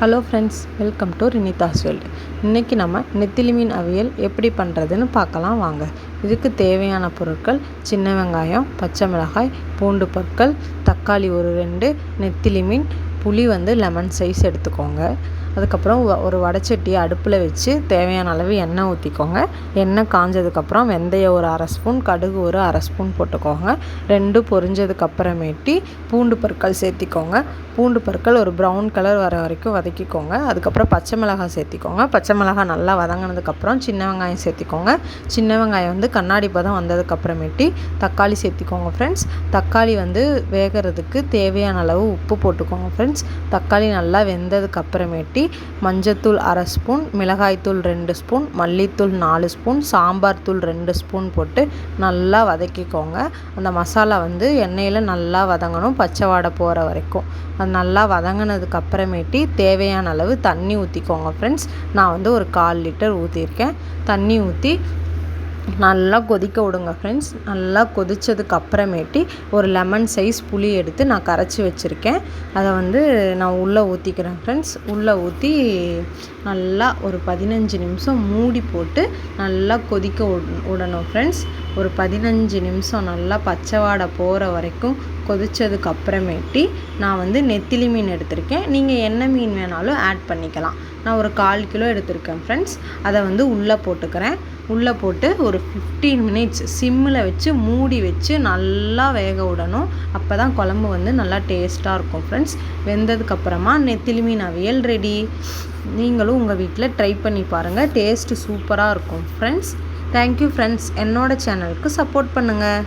Hello friends welcome to Rinithas world இன்றைக்கி நம்ம நெத்திலி மீன் அவியல் எப்படி பண்ணுறதுன்னு பார்க்கலாம் வாங்க. இதுக்கு தேவையான பொருட்கள் சின்ன வெங்காயம் பச்சை மிளகாய் பூண்டு பற்கள் தக்காளி ஒரு ரெண்டு நெத்திலி மீன் புளி வந்து லெமன் சைஸ் எடுத்துக்கோங்க. அதுக்கப்புறம் ஒரு வடைச்சட்டியை அடுப்பில் வச்சு தேவையான அளவு எண்ணெய் ஊற்றிக்கோங்க எண்ணெய் காஞ்சதுக்கப்புறம் வெந்தயம் ஒரு அரை ஸ்பூன் கடுகு ஒரு அரை ஸ்பூன் போட்டுக்கோங்க. ரெண்டும் பொரிஞ்சதுக்கப்புறமேட்டி பூண்டு பற்கள் சேர்த்திக்கோங்க. பூண்டு பற்கள் ஒரு ப்ரௌன் கலர் வர வரைக்கும் வதக்கிக்கோங்க. அதுக்கப்புறம் பச்சை மிளகாய் சேர்த்திக்கோங்க. பச்சை மிளகாய் நல்லா வதங்கினதுக்கப்புறம் சின்ன வெங்காயம் சேர்த்திக்கோங்க. சின்ன வெங்காயம் வந்து கண்ணாடி பதம் வந்ததுக்கப்புறமேட்டி தக்காளி சேர்த்திக்கோங்க ஃப்ரெண்ட்ஸ் தக்காளி வந்து வேகிறதுக்கு தேவையான அளவு உப்பு போட்டுக்கோங்க ஃப்ரெண்ட்ஸ் தக்காளி நல்லா வெந்ததுக்கப்புறமேட்டி கொட்டி மஞ்சத்தூள் அரை ஸ்பூன் மிளகாய்த்தூள் ரெண்டு ஸ்பூன் மல்லித்தூள் நாலு ஸ்பூன் சாம்பார் தூள் ரெண்டு ஸ்பூன் போட்டு நல்லா வதக்கிக்கோங்க. அந்த மசாலா வந்து எண்ணெயில் நல்லா வதங்கணும் பச்சை வாடை போகிற வரைக்கும். அது நல்லா வதங்கினதுக்கு அப்புறமேட்டி தேவையான அளவு தண்ணி ஊற்றிக்கோங்க ஃப்ரெண்ட்ஸ் நான் வந்து ஒரு கால் லிட்டர் ஊற்றிருக்கேன் தண்ணி ஊற்றி நல்லா கொதிக்க விடுங்க ஃப்ரெண்ட்ஸ் நல்லா கொதித்ததுக்கு அப்புறமேட்டி ஒரு லெமன் சைஸ் புளி எடுத்து நான் கரைச்சி வச்சுருக்கேன். அதை வந்து நான் உள்ளே ஊற்றிக்கிறேன் ஃப்ரெண்ட்ஸ் உள்ளே ஊற்றி நல்லா ஒரு பதினஞ்சு நிமிஷம் மூடி போட்டு நல்லா கொதிக்க விடணும் ஃப்ரெண்ட்ஸ் ஒரு பதினஞ்சு நிமிஷம் நல்லா பச்சை வாடை போகிற வரைக்கும் கொதித்ததுக்கு அப்புறமேட்டி நான் வந்து நெத்திலி மீன் எடுத்திருக்கேன். நீங்கள் என்ன மீன் வேணாலும் ஆட் பண்ணிக்கலாம். நான் ஒரு கால் கிலோ எடுத்திருக்கேன் ஃப்ரெண்ட்ஸ் அதை வந்து உள்ளே போட்டுக்கிறேன். உள்ளே போட்டு ஒரு ஃபிஃப்டீன் மினிட்ஸ் சிம்மில் வச்சு மூடி வச்சு நல்லா வேக விடணும். அப்போ தான் குழம்பு வந்து நல்லா டேஸ்ட்டாக இருக்கும் ஃப்ரெண்ட்ஸ் வெந்ததுக்கப்புறமா நெத்திலி மீன் அவியல் ரெடி நீங்களும் உங்கள் வீட்டில் ட்ரை பண்ணி பாருங்கள் டேஸ்ட்டு சூப்பராக இருக்கும் ஃப்ரெண்ட்ஸ் தேங்க்யூ ஃப்ரெண்ட்ஸ் என்னோடய சேனலுக்கு சப்போர்ட் பண்ணுங்கள்